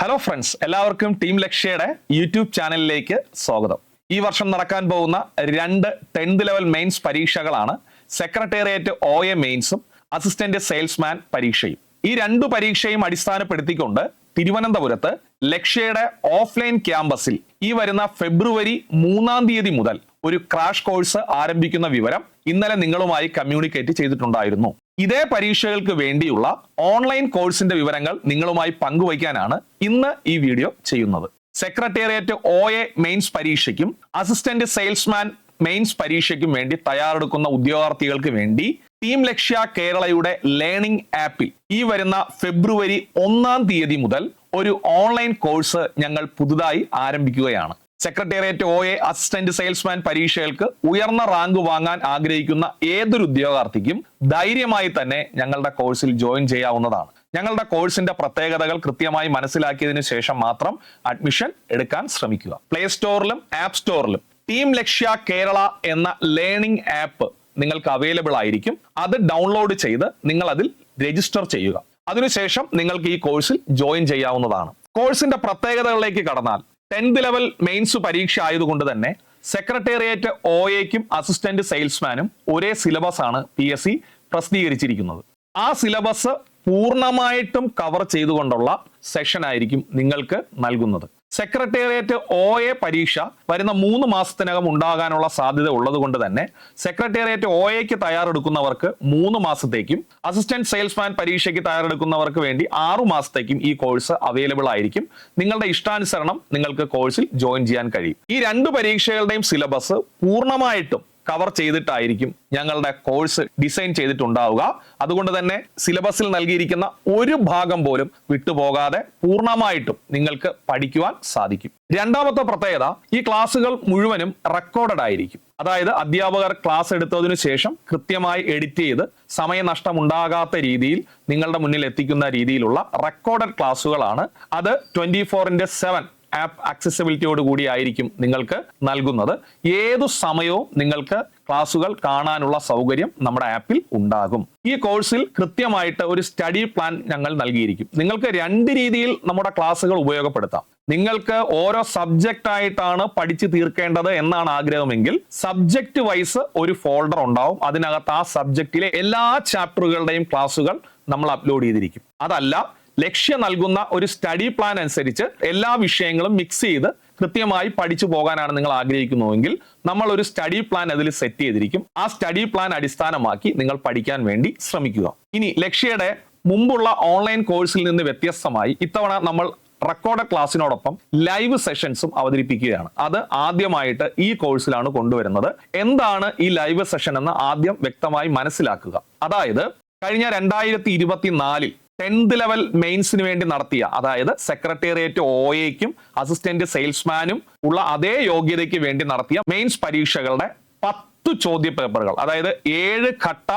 Hello friends എല്ലാവർക്കും team ലക്ഷ്യയുടെ YouTube ചാനലിലേക്ക് സ്വാഗതം. ഈ വർഷം നടക്കാൻ പോകുന്ന രണ്ട് ടെൻത്ത് ലെവൽ മെയിൻസ് പരീക്ഷകളാണ് സെക്രട്ടേറിയറ്റ് ഒ എ മെയിൻസും അസിസ്റ്റന്റ് സെയിൽസ്മാൻ പരീക്ഷയും. ഈ രണ്ടു പരീക്ഷയും അടിസ്ഥാനപ്പെടുത്തിക്കൊണ്ട് തിരുവനന്തപുരത്ത് ലക്ഷ്യയുടെ ഓഫ്ലൈൻ ക്യാമ്പസിൽ ഈ വരുന്ന ഫെബ്രുവരി മൂന്നാം തീയതി മുതൽ ഒരു ക്രാഷ് കോഴ്സ് ആരംഭിക്കുന്ന വിവരം ഇന്നലെ നിങ്ങളുമായി കമ്മ്യൂണിക്കേറ്റ് ചെയ്തിട്ടുണ്ടായിരുന്നു. ഇതേ പരീക്ഷകൾക്ക് വേണ്ടിയുള്ള ഓൺലൈൻ കോഴ്സിന്റെ വിവരങ്ങൾ നിങ്ങളുമായി പങ്കുവയ്ക്കാനാണ് ഇന്ന് ഈ വീഡിയോ ചെയ്യുന്നത്. സെക്രട്ടേറിയറ്റ് ഒ എ മെയിൻസ് പരീക്ഷയ്ക്കും അസിസ്റ്റന്റ് സെയിൽസ്മാൻ മെയിൻസ് പരീക്ഷയ്ക്കും വേണ്ടി തയ്യാറെടുക്കുന്ന ഉദ്യോഗാർത്ഥികൾക്ക് വേണ്ടി ടീം ലക്ഷ്യ കേരളയുടെ ലേണിംഗ് ആപ്പിൽ ഈ വരുന്ന ഫെബ്രുവരി ഒന്നാം തീയതി മുതൽ ഒരു ഓൺലൈൻ കോഴ്സ് ഞങ്ങൾ പുതുതായി ആരംഭിക്കുകയാണ്. Secretariat O A assistant salesman പരീക്ഷകൾക്ക് ഉയർന്ന റാങ്ക് വാങ്ങാൻ ആഗ്രഹിക്കുന്ന ഏതൊരു ഉദ്യോഗാർത്ഥിക്കും ധൈര്യമായി തന്നെ ഞങ്ങളുടെ കോഴ്സിൽ ജോയിൻ ചെയ്യാവുന്നതാണ്. ഞങ്ങളുടെ കോഴ്സിന്റെ പ്രത്യേകതകൾ കൃത്യമായി മനസ്സിലാക്കിയതിനു ശേഷം മാത്രം അഡ്മിഷൻ എടുക്കാൻ ശ്രമിക്കുക. പ്ലേ സ്റ്റോറിലും ആപ്പ് സ്റ്റോറിലും ടീം ലക്ഷ്യ കേരള എന്ന ലേണിംഗ് ആപ്പ് നിങ്ങൾക്ക് അവൈലബിൾ ആയിരിക്കും. അത് ഡൗൺലോഡ് ചെയ്ത് നിങ്ങൾ അതിൽ രജിസ്റ്റർ ചെയ്യുക. അതിനുശേഷം നിങ്ങൾക്ക് ഈ കോഴ്സിൽ ജോയിൻ ചെയ്യാവുന്നതാണ്. കോഴ്സിന്റെ പ്രത്യേകതകളിലേക്ക് കടന്നാൽ ടെൻത്ത് ലെവൽ മെയിൻസ് പരീക്ഷ ആയതുകൊണ്ട് തന്നെ സെക്രട്ടേറിയറ്റ് ഒ എക്കും അസിസ്റ്റന്റ് സെയിൽസ്മാനും ഒരേ സിലബസ് ആണ് പി എസ് സി പ്രസിദ്ധീകരിച്ചിരിക്കുന്നത്. ആ സിലബസ് പൂർണമായിട്ടും കവർ ചെയ്തുകൊണ്ടുള്ള സെഷൻ ആയിരിക്കും നിങ്ങൾക്ക് നൽകുന്നത്. സെക്രട്ടേറിയറ്റ് ഒ എ പരീക്ഷ വരുന്ന മൂന്ന് മാസത്തിനകം ഉണ്ടാകാനുള്ള സാധ്യത ഉള്ളതുകൊണ്ട് തന്നെ സെക്രട്ടേറിയറ്റ് ഒ എക്ക് തയ്യാറെടുക്കുന്നവർക്ക് മൂന്ന് മാസത്തേക്കും അസിസ്റ്റന്റ് സെയിൽസ്മാൻ പരീക്ഷയ്ക്ക് തയ്യാറെടുക്കുന്നവർക്ക് വേണ്ടി ആറു മാസത്തേക്കും ഈ കോഴ്സ് അവൈലബിൾ ആയിരിക്കും. നിങ്ങളുടെ ഇഷ്ടാനുസരണം നിങ്ങൾക്ക് കോഴ്സിൽ ജോയിൻ ചെയ്യാൻ കഴിയും. ഈ രണ്ട് പരീക്ഷകളുടെയും സിലബസ് പൂർണമായിട്ടും കവർ ചെയ്തിട്ടായിരിക്കും ഞങ്ങളുടെ കോഴ്സ് ഡിസൈൻ ചെയ്തിട്ടുണ്ടാവുക. അതുകൊണ്ട് തന്നെ സിലബസിൽ നൽകിയിരിക്കുന്ന ഒരു ഭാഗം പോലും വിട്ടുപോകാതെ പൂർണമായിട്ടും നിങ്ങൾക്ക് പഠിക്കുവാൻ സാധിക്കും. രണ്ടാമത്തെ പ്രത്യേകത ഈ ക്ലാസ്സുകൾ മുഴുവനും റെക്കോർഡഡ് ആയിരിക്കും. അതായത് അധ്യാപകർ ക്ലാസ് എടുത്തതിനു ശേഷം കൃത്യമായി എഡിറ്റ് ചെയ്ത് സമയനഷ്ടം ഉണ്ടാകാത്ത രീതിയിൽ നിങ്ങളുടെ മുന്നിൽ എത്തിക്കുന്ന രീതിയിലുള്ള റെക്കോർഡഡ് ക്ലാസ്സുകളാണ് അത് ട്വന്റി ഫോറിന്റെ സെവൻ ആപ്പ് ആക്സസിബിലിറ്റിയോട് കൂടി ആയിരിക്കും നിങ്ങൾക്ക് നൽകുന്നത്. ഏതു സമയവും നിങ്ങൾക്ക് ക്ലാസുകൾ കാണാനുള്ള സൗകര്യം നമ്മുടെ ആപ്പിൽ ഉണ്ടാകും. ഈ കോഴ്സിൽ കൃത്യമായിട്ട് ഒരു സ്റ്റഡി പ്ലാൻ ഞങ്ങൾ നൽകിയിരിക്കും. നിങ്ങൾക്ക് രണ്ട് രീതിയിൽ നമ്മുടെ ക്ലാസ്സുകൾ ഉപയോഗപ്പെടുത്താം. നിങ്ങൾക്ക് ഓരോ സബ്ജക്റ്റ് ആയിട്ടാണ് പഠിച്ചു തീർക്കേണ്ടത് എന്നാണ് ആഗ്രഹമെങ്കിൽ സബ്ജക്റ്റ് വൈസ് ഒരു ഫോൾഡർ ഉണ്ടാവും. അതിനകത്ത് ആ സബ്ജക്റ്റിലെ എല്ലാ ചാപ്റ്ററുകളുടെയും ക്ലാസ്സുകൾ നമ്മൾ അപ്ലോഡ് ചെയ്തിരിക്കും. അതല്ല ലക്ഷ്യം നൽകുന്ന ഒരു സ്റ്റഡി പ്ലാൻ അനുസരിച്ച് എല്ലാ വിഷയങ്ങളും മിക്സ് ചെയ്ത് കൃത്യമായി പഠിച്ചു പോകാനാണ് നിങ്ങൾ ആഗ്രഹിക്കുന്നുവെങ്കിൽ നമ്മൾ ഒരു സ്റ്റഡി പ്ലാൻ അതിൽ സെറ്റ് ചെയ്തിരിക്കും. ആ സ്റ്റഡി പ്ലാൻ അടിസ്ഥാനമാക്കി നിങ്ങൾ പഠിക്കാൻ വേണ്ടി ശ്രമിക്കുക. ഇനി ലക്ഷ്യയുടെ മുമ്പുള്ള ഓൺലൈൻ കോഴ്സിൽ നിന്ന് വ്യത്യസ്തമായി ഇത്തവണ നമ്മൾ റെക്കോർഡ് ക്ലാസ്സിനോടൊപ്പം ലൈവ് സെഷൻസും അവതരിപ്പിക്കുകയാണ്. അത് ആദ്യമായിട്ട് ഈ കോഴ്സിലാണ് കൊണ്ടുവരുന്നത്. എന്താണ് ഈ ലൈവ് സെഷൻ എന്ന് ആദ്യം വ്യക്തമായി മനസ്സിലാക്കുക. അതായത് കഴിഞ്ഞ രണ്ടായിരത്തി ഇരുപത്തിനാലിൽ ടെൻത്ത് ലെവൽ മെയിൻസിന് വേണ്ടി നടത്തിയ അതായത് സെക്രട്ടേറിയറ്റ് ഒ എക്കും അസിസ്റ്റന്റ് സെയിൽസ്മാനും ഉള്ള അതേ യോഗ്യതയ്ക്ക് വേണ്ടി നടത്തിയ മെയിൻസ് പരീക്ഷകളുടെ പത്ത് ചോദ്യ പേപ്പറുകൾ അതായത് ഏഴ് ഘട്ട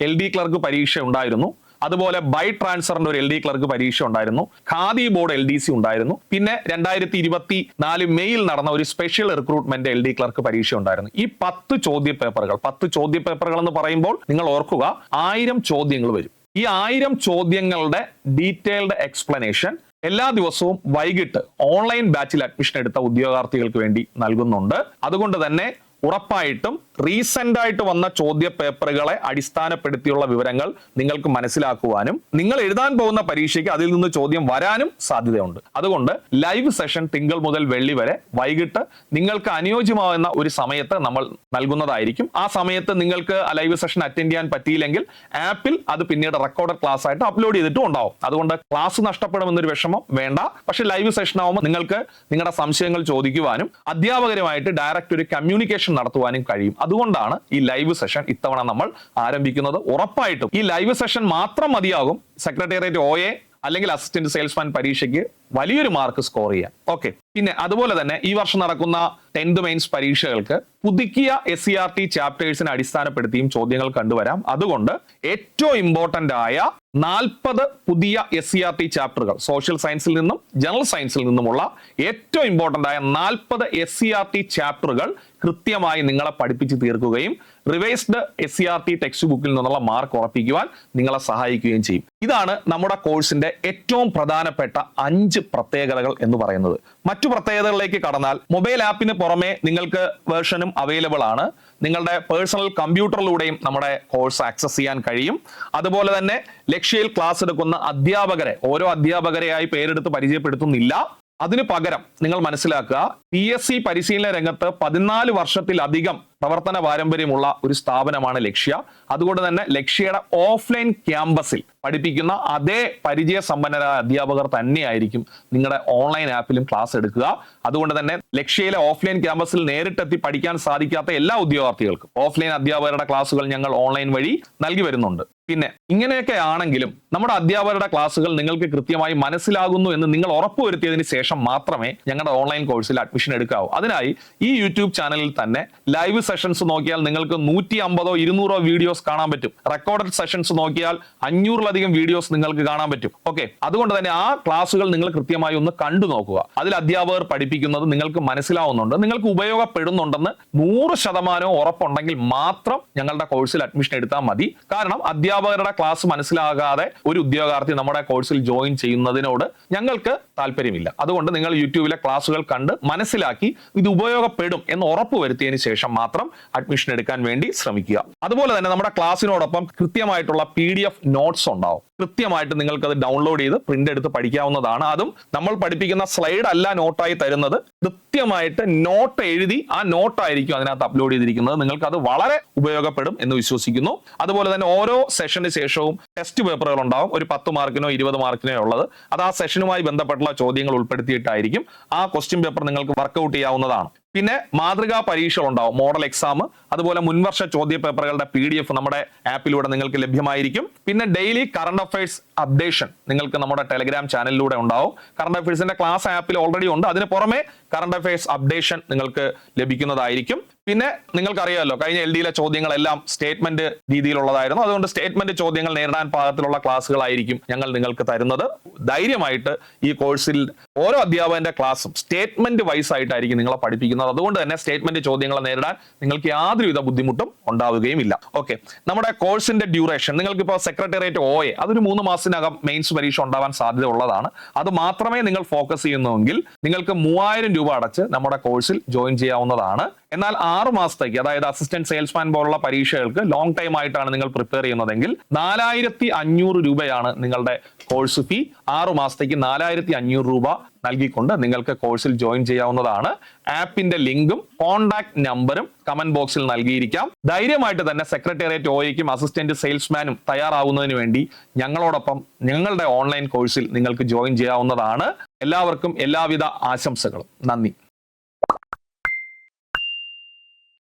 എൽ ഡി ക്ലർക്ക് പരീക്ഷ ഉണ്ടായിരുന്നു. അതുപോലെ ബൈ ട്രാൻസ്ഫറിന്റെ ഒരു എൽ ഡി ക്ലർക്ക് പരീക്ഷ ഉണ്ടായിരുന്നു. Khadi board L D C ഉണ്ടായിരുന്നു. പിന്നെ രണ്ടായിരത്തി ഇരുപത്തി നാല് മെയ്യിൽ നടന്ന ഒരു special recruitment L D clerk പരീക്ഷ ഉണ്ടായിരുന്നു. ഈ പത്ത് ചോദ്യ പേപ്പറുകൾ പത്ത് ചോദ്യ പേപ്പറുകൾ എന്ന് പറയുമ്പോൾ നിങ്ങൾ ഓർക്കുക ആയിരം ചോദ്യങ്ങൾ വരും. ഈ ആയിരം ചോദ്യങ്ങളുടെ ഡീറ്റെയിൽഡ് എക്സ്പ്ലനേഷൻ എല്ലാ ദിവസവും വൈകിട്ട് ഓൺലൈൻ ബാച്ചിൽ അഡ്മിഷൻ എടുത്ത ഉദ്യോഗാർത്ഥികൾക്ക് വേണ്ടി നൽകുന്നുണ്ട്. അതുകൊണ്ട് തന്നെ ഉറപ്പായിട്ടും റീസെന്റ് ആയിട്ട് വന്ന ചോദ്യ പേപ്പറുകളെ അടിസ്ഥാനപ്പെടുത്തിയുള്ള വിവരങ്ങൾ നിങ്ങൾക്ക് മനസ്സിലാക്കുവാനും നിങ്ങൾ എഴുതാൻ പോകുന്ന പരീക്ഷയ്ക്ക് അതിൽ നിന്ന് ചോദ്യം വരാനും സാധ്യതയുണ്ട്. അതുകൊണ്ട് ലൈവ് സെഷൻ തിങ്കൾ മുതൽ വെള്ളി വരെ വൈകിട്ട് നിങ്ങൾക്ക് അനുയോജ്യമാവുന്ന ഒരു സമയത്ത് നമ്മൾ നൽകുന്നതായിരിക്കും. ആ സമയത്ത് നിങ്ങൾക്ക് ലൈവ് സെഷൻ അറ്റൻഡ് ചെയ്യാൻ പറ്റിയില്ലെങ്കിൽ ആപ്പിൽ അത് പിന്നീട് റെക്കോർഡഡ് ക്ലാസ് ആയിട്ട് അപ്ലോഡ് ചെയ്തിട്ടും ഉണ്ടാവും. അതുകൊണ്ട് ക്ലാസ് നഷ്ടപ്പെടുമെന്നൊരു വിഷമം വേണ്ട. പക്ഷെ ലൈവ് സെഷൻ ആവുമ്പോൾ നിങ്ങൾക്ക് നിങ്ങളുടെ സംശയങ്ങൾ ചോദിക്കുവാനും അധ്യാപകരുമായിട്ട് ഡയറക്റ്റ് ഒരു കമ്മ്യൂണിക്കേഷൻ നടത്തുവാനും കഴിയും. അതുകൊണ്ടാണ് ഈ ലൈവ് സെഷൻ ഇത്തവണ നമ്മൾ ആരംഭിക്കുന്നത്. ഉറപ്പായിട്ടും ഈ ലൈവ് സെഷൻ മാത്രം മതിയാകും സെക്രട്ടേറിയറ്റ് ഒ എ അല്ലെങ്കിൽ അസിസ്റ്റന്റ് സെയിൽസ്മാൻ പരീക്ഷയ്ക്ക് വലിയൊരു മാർക്ക് സ്കോർ ചെയ്യാൻ. ഓക്കെ പിന്നെ അതുപോലെ തന്നെ ഈ വർഷം നടക്കുന്ന ടെൻത്ത് മെയിൻസ് പരീക്ഷകൾക്ക് പുതുക്കിയ എസ് സി ആർ ടി ചാപ്റ്റേഴ്സിനെ അടിസ്ഥാനപ്പെടുത്തിയും ചോദ്യങ്ങൾ കണ്ടുവരാം. അതുകൊണ്ട് ഏറ്റവും ഇമ്പോർട്ടന്റ് ആയ നാൽപ്പത് പുതിയ എസ് സി ആർ ടി ചാപ്റ്ററുകൾ സോഷ്യൽ സയൻസിൽ നിന്നും ജനറൽ സയൻസിൽ നിന്നുമുള്ള ഏറ്റവും ഇമ്പോർട്ടന്റ് ആയ നാൽപ്പത് എസ് സി ആർ ടി ചാപ്റ്ററുകൾ കൃത്യമായി നിങ്ങളെ പഠിപ്പിച്ച് തീർക്കുകയും revised S C R T text book നിന്നുള്ള മാർക്ക് ഉറപ്പിക്കുവാൻ നിങ്ങളെ സഹായിക്കുകയും ചെയ്യും. ഇതാണ് നമ്മുടെ കോഴ്സിന്റെ ഏറ്റവും പ്രധാനപ്പെട്ട അഞ്ച് പ്രത്യേകതകൾ എന്ന് പറയുന്നത്. മറ്റു പ്രത്യേകതകളിലേക്ക് കടന്നാൽ മൊബൈൽ ആപ്പിന് പുറമെ നിങ്ങൾക്ക് വേർഷനും അവൈലബിൾ ആണ്. നിങ്ങളുടെ പേഴ്സണൽ കമ്പ്യൂട്ടറിലൂടെയും നമ്മുടെ കോഴ്സ് ആക്സസ് ചെയ്യാൻ കഴിയും. അതുപോലെ തന്നെ ലക്ഷ്യയിൽ ക്ലാസ് എടുക്കുന്ന അധ്യാപകരെ ഓരോ അധ്യാപകരെയായി പേരെടുത്ത് പരിചയപ്പെടുത്തുന്നില്ല. അതിനു പകരം നിങ്ങൾ മനസ്സിലാക്കുക പി എസ് സി പരിശീലന രംഗത്ത് പതിനാല് വർഷത്തിലധികം പ്രവർത്തന പാരമ്പര്യമുള്ള ഒരു സ്ഥാപനമാണ് ലക്ഷ്യ. അതുകൊണ്ട് തന്നെ ലക്ഷ്യയുടെ ഓഫ്ലൈൻ ക്യാമ്പസിൽ പഠിപ്പിക്കുന്ന അതേ പരിചയ സമ്പന്നരായ അധ്യാപകർ തന്നെയായിരിക്കും നിങ്ങളുടെ ഓൺലൈൻ ആപ്പിലും ക്ലാസ് എടുക്കുക. അതുകൊണ്ട് തന്നെ ലക്ഷ്യയിലെ ഓഫ്ലൈൻ ക്യാമ്പസിൽ നേരിട്ടെത്തി പഠിക്കാൻ സാധിക്കാത്ത എല്ലാ ഉദ്യോഗാർത്ഥികൾക്കും ഓഫ്ലൈൻ അധ്യാപകരുടെ ക്ലാസുകൾ ഞങ്ങൾ ഓൺലൈൻ വഴി നൽകി വരുന്നുണ്ട്. പിന്നെ ഇങ്ങനെയൊക്കെ ആണെങ്കിലും നമ്മുടെ അധ്യാപകരുടെ ക്ലാസ്സുകൾ നിങ്ങൾക്ക് കൃത്യമായി മനസ്സിലാകുന്നു എന്ന് നിങ്ങൾ ഉറപ്പുവരുത്തിയതിന് ശേഷം മാത്രമേ ഞങ്ങളുടെ ഓൺലൈൻ കോഴ്സിൽ അഡ്മിഷൻ എടുക്കാവൂ. അതിനായി ഈ യൂട്യൂബ് ചാനലിൽ തന്നെ ലൈവ് സെഷൻസ് നോക്കിയാൽ നിങ്ങൾക്ക് നൂറ്റി അമ്പതോ ഇരുന്നൂറോ വീഡിയോസ് കാണാൻ പറ്റും. റെക്കോർഡഡ് സെഷൻസ് നോക്കിയാൽ അഞ്ഞൂറിലധികം വീഡിയോസ് നിങ്ങൾക്ക് കാണാൻ പറ്റും. ഓക്കെ അതുകൊണ്ട് തന്നെ ആ ക്ലാസ്സുകൾ നിങ്ങൾ കൃത്യമായി ഒന്ന് കണ്ടു നോക്കുക. അതിൽ അധ്യാപകർ പഠിപ്പിക്കുന്നത് നിങ്ങൾക്ക് മനസ്സിലാവുന്നുണ്ട്. നിങ്ങൾക്ക് ഉപയോഗപ്പെടുന്നുണ്ടെന്ന് നൂറ് ശതമാനവും ഉറപ്പുണ്ടെങ്കിൽ മാത്രം ഞങ്ങളുടെ കോഴ്സിൽ അഡ്മിഷൻ എടുത്താൽ മതി. കാരണം അധ്യാപകരുടെ ക്ലാസ് മനസ്സിലാകാതെ ഒരു ഉദ്യോഗാർത്ഥി നമ്മുടെ കോഴ്സിൽ ജോയിൻ ചെയ്യുന്നതിനോട് ഞങ്ങൾക്ക് താല്പര്യമില്ല. അതുകൊണ്ട് നിങ്ങൾ യൂട്യൂബിലെ ക്ലാസ്സുകൾ കണ്ട് മനസ്സിലാക്കി ഇത് ഉപയോഗപ്പെടും എന്ന് ഉറപ്പ് വരുത്തിയതിനു ശേഷം മാത്രം അഡ്മിഷൻ എടുക്കാൻ വേണ്ടി ശ്രമിക്കുക. അതുപോലെ തന്നെ നമ്മുടെ ക്ലാസ്സിനോടൊപ്പം കൃത്യമായിട്ടുള്ള പി ഡി എഫ് നോട്ട്സ് ഉണ്ടാവും. കൃത്യമായിട്ട് നിങ്ങൾക്ക് അത് ഡൗൺലോഡ് ചെയ്ത് പ്രിന്റ് എടുത്ത് പഠിക്കാവുന്നതാണ്. അതും നമ്മൾ പഠിപ്പിക്കുന്ന സ്ലൈഡ് അല്ല നോട്ടായി തരുന്നത്. കൃത്യമായിട്ട് നോട്ട് എഴുതി ആ നോട്ടായിരിക്കും അതിനകത്ത് അപ്ലോഡ് ചെയ്തിരിക്കുന്നത്. നിങ്ങൾക്ക് അത് വളരെ ഉപയോഗപ്പെടും എന്ന് വിശ്വസിക്കുന്നു. അതുപോലെ തന്നെ ഓരോ സെഷന് ശേഷവും ടെസ്റ്റ് പേപ്പറുകൾ ഉണ്ടാവും. ഒരു പത്ത് മാർക്കിനോ ഇരുപത് മാർക്കിനോ ഉള്ളത്. അത് ആ സെഷനുമായി ബന്ധപ്പെട്ടുള്ള ചോദ്യങ്ങൾ ഉൾപ്പെടുത്തിയിട്ടായിരിക്കും ആ ക്വസ്റ്റ്യൻ പേപ്പർ നിങ്ങൾക്ക് വർക്കൗട്ട് ചെയ്യാവുന്നതാണ്. പിന്നെ മാതൃകാ പരീക്ഷകൾ ഉണ്ടാവും മോഡൽ എക്സാം അതുപോലെ മുൻവർഷ ചോദ്യ പേപ്പറുകളുടെ പി ഡി എഫ് നമ്മുടെ ആപ്പിലൂടെ നിങ്ങൾക്ക് ലഭ്യമായിരിക്കും. പിന്നെ ഡെയിലി കറണ്ട് അഫയേഴ്സ് അപ്ഡേഷൻ നിങ്ങൾക്ക് നമ്മുടെ ടെലിഗ്രാം ചാനലിലൂടെ ഉണ്ടാവും. കറണ്ട് അഫയേഴ്സിന്റെ ക്ലാസ് ആപ്പിൽ ഓൾറെഡി ഉണ്ട്. അതിന് പുറമെ കറണ്ട് അഫയേഴ്സ് അപ്ഡേഷൻ നിങ്ങൾക്ക് ലഭിക്കുന്നതായിരിക്കും. പിന്നെ നിങ്ങൾക്കറിയാമല്ലോ കഴിഞ്ഞ എൽ ഡിയിലെ ചോദ്യങ്ങളെല്ലാം സ്റ്റേറ്റ്മെന്റ് രീതിയിലുള്ളതായിരുന്നു. അതുകൊണ്ട് സ്റ്റേറ്റ്മെന്റ് ചോദ്യങ്ങൾ നേരിടാൻ പാകത്തിലുള്ള ക്ലാസ്സുകളായിരിക്കും ഞങ്ങൾ നിങ്ങൾക്ക് തരുന്നത്. ധൈര്യമായിട്ട് ഈ കോഴ്സിൽ ഓരോ അധ്യാപകന്റെ ക്ലാസ്സും സ്റ്റേറ്റ്മെന്റ് വൈസ് ആയിട്ടായിരിക്കും നിങ്ങളെ പഠിപ്പിക്കുന്നത്. അതുകൊണ്ട് തന്നെ സ്റ്റേറ്റ്മെന്റ് ചോദ്യങ്ങൾ നേരിടാൻ നിങ്ങൾക്ക് യാതൊരുവിധ ബുദ്ധിമുട്ടും ഉണ്ടാവുകയും ഇല്ല ഓക്കെ നമ്മുടെ കോഴ്സിന്റെ ഡ്യൂറേഷൻ നിങ്ങൾക്ക് ഇപ്പോൾ സെക്രട്ടേറിയറ്റ് ഒ എ അതൊരു മൂന്ന് മാസത്തിനകം മെയിൻസ് പരീക്ഷ ഉണ്ടാവാൻ സാധ്യത ഉള്ളതാണ് അത് മാത്രമേ നിങ്ങൾ ഫോക്കസ് ചെയ്യുന്നുവെങ്കിൽ നിങ്ങൾക്ക് മൂവായിരം രൂപ അടച്ച് നമ്മുടെ കോഴ്സിൽ ജോയിൻ ചെയ്യാവുന്നതാണ്. എന്നാൽ ആറ് മാസത്തേക്ക് അതായത് അസിസ്റ്റന്റ് സെയിൽസ്മാൻ പോലുള്ള പരീക്ഷകൾക്ക് ലോങ് ടൈം ആയിട്ടാണ് നിങ്ങൾ പ്രിപ്പയർ ചെയ്യുന്നതെങ്കിൽ നാലായിരത്തി അഞ്ഞൂറ് രൂപയാണ് നിങ്ങളുടെ കോഴ്സ് ഫീ ആറു മാസത്തേക്ക് നാലായിരത്തി അഞ്ഞൂറ് രൂപ നൽകിക്കൊണ്ട് നിങ്ങൾക്ക് കോഴ്സിൽ ജോയിൻ ചെയ്യാവുന്നതാണ്. ആപ്പിന്റെ ലിങ്കും കോൺടാക്ട് നമ്പറും കമന്റ് ബോക്സിൽ നൽകിയിരിക്കാം. ധൈര്യമായിട്ട് തന്നെ സെക്രട്ടേറിയറ്റ് ഒയ്ക്കും അസിസ്റ്റന്റ് സെയിൽസ്മാനും തയ്യാറാവുന്നതിന് വേണ്ടി ഞങ്ങളോടൊപ്പം ഞങ്ങളുടെ ഓൺലൈൻ കോഴ്സിൽ നിങ്ങൾക്ക് ജോയിൻ ചെയ്യാവുന്നതാണ്. എല്ലാവർക്കും എല്ലാവിധ ആശംസകളും. നന്ദി.